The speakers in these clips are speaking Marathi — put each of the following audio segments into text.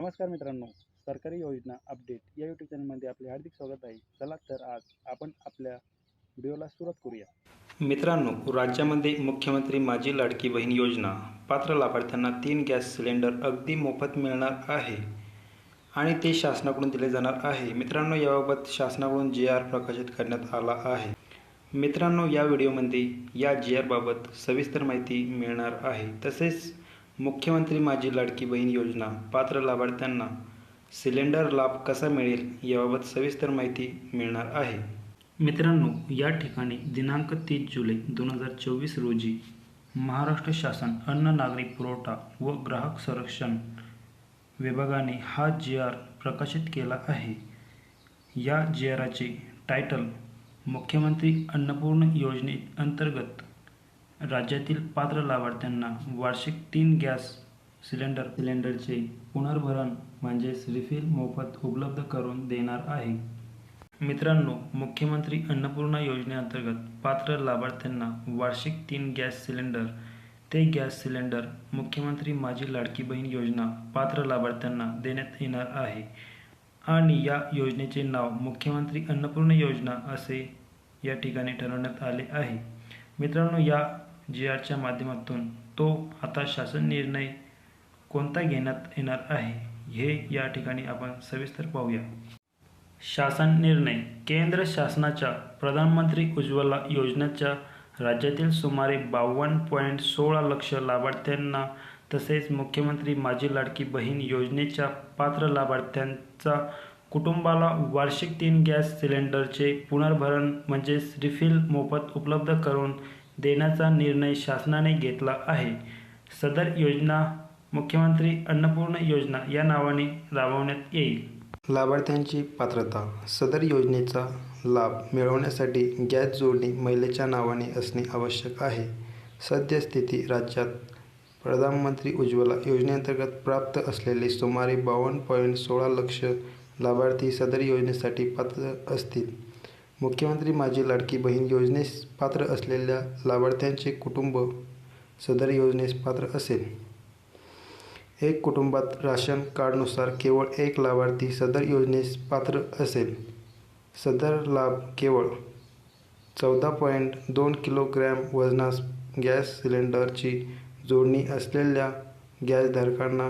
नमस्कार मित्रांनो सरकारी योजना अपडेट या यूट्यूब चॅनलमध्ये आपले हार्दिक स्वागत आहे. चला तर आज आपण आपल्या व्हिडिओला सुरुवात करूया. मित्रांनो राज्यामध्ये मुख्यमंत्री माझी लाडकी बहीण योजना. पात्र लाभार्थ्यांना तीन गॅस सिलेंडर अगदी मोफत मिळणार आहे आणि ते शासनाकडून दिले जाणार आहे. मित्रांनो याबाबत शासनाकडून जी आर प्रकाशित करण्यात आला आहे. मित्रांनो या व्हिडिओमध्ये या जी आरबाबत सविस्तर माहिती मिळणार आहे. तसेच मुख्यमंत्री माझी लाडकी बहीण योजना पात्र लाभार्थ्यांना सिलेंडर लाभ कसा मिळेल याबाबत सविस्तर माहिती मिळणार आहे. मित्रांनो या ठिकाणी दिनांक तीस जुलै दोन हजार चोवीस रोजी महाराष्ट्र शासन अन्न नागरी पुरवठा व ग्राहक संरक्षण विभागाने हा जी आर प्रकाशित केला आहे. या जी आराचे टायटल मुख्यमंत्री अन्नपूर्ण योजनेअंतर्गत राज्यातील पात्र लाभार्थ्यांना वार्षिक तीन गॅस सिलेंडर सिलेंडरचे पुनर्भरण म्हणजेच रिफिल मोफत उपलब्ध करून देणार आहे. मित्रांनो मुख्यमंत्री अन्नपूर्णा योजनेअंतर्गत पात्र लाभार्थ्यांना वार्षिक तीन गॅस सिलेंडर ते गॅस सिलेंडर मुख्यमंत्री माझी लाडकी बहीण योजना पात्र लाभार्थ्यांना देण्यात येणार आहे. आणि या योजनेचे नाव मुख्यमंत्री अन्नपूर्णा योजना असे या ठिकाणी ठरवण्यात आले आहे. मित्रांनो या जी आरच्या माध्यमातून तो आता शासन निर्णय कोणता घेण्यात येणार आहे हे या ठिकाणी आपण सविस्तर पाहूया. शासन निर्णय केंद्र शासनाच्या प्रधानमंत्री उज्ज्वला योजनेच्या राज्यातील सुमारे बावन्न पॉईंट सोळा लक्ष लाभार्थ्यांना तसेच मुख्यमंत्री माझी लाडकी बहीण योजनेच्या पात्र लाभार्थ्यांचा कुटुंबाला वार्षिक तीन गॅस सिलेंडरचे पुनर्भरण म्हणजेच रिफिल मोफत उपलब्ध करून देण्याचा निर्णय शासनाने घेतला आहे. सदर योजना मुख्यमंत्री अन्नपूर्ण योजना या नावाने राबवण्यात येईल. लाभार्थ्यांची पात्रता सदर योजनेचा लाभ मिळवण्यासाठी गॅस जोडणी महिलेच्या नावाने असणे आवश्यक आहे. सद्यस्थिती राज्यात प्रधानमंत्री उज्ज्वला योजनेअंतर्गत प्राप्त असलेले सुमारे बावन्न पॉईंट सोळा लक्ष लाभार्थी सदर योजनेसाठी पात्र असतील. मुख्यमंत्री माझी लाडकी बहीण योजनेस पात्र असलेल्या लाभार्थ्यांचे कुटुंब सदर योजनेस पात्र असेल. एक कुटुंबात राशन कार्डनुसार केवळ एक लाभार्थी सदर योजनेस पात्र असेल. सदर लाभ केवळ चौदा पॉईंट दोन किलोग्रॅम वजनास गॅस सिलेंडरची जोडणी असलेल्या गॅसधारकांना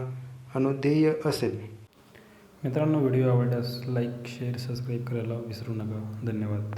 अनुदेय असेल. मित्रांनो व्हिडिओ आवडल्यास लाईक शेअर सबस्क्राईब करायला विसरू नका. धन्यवाद.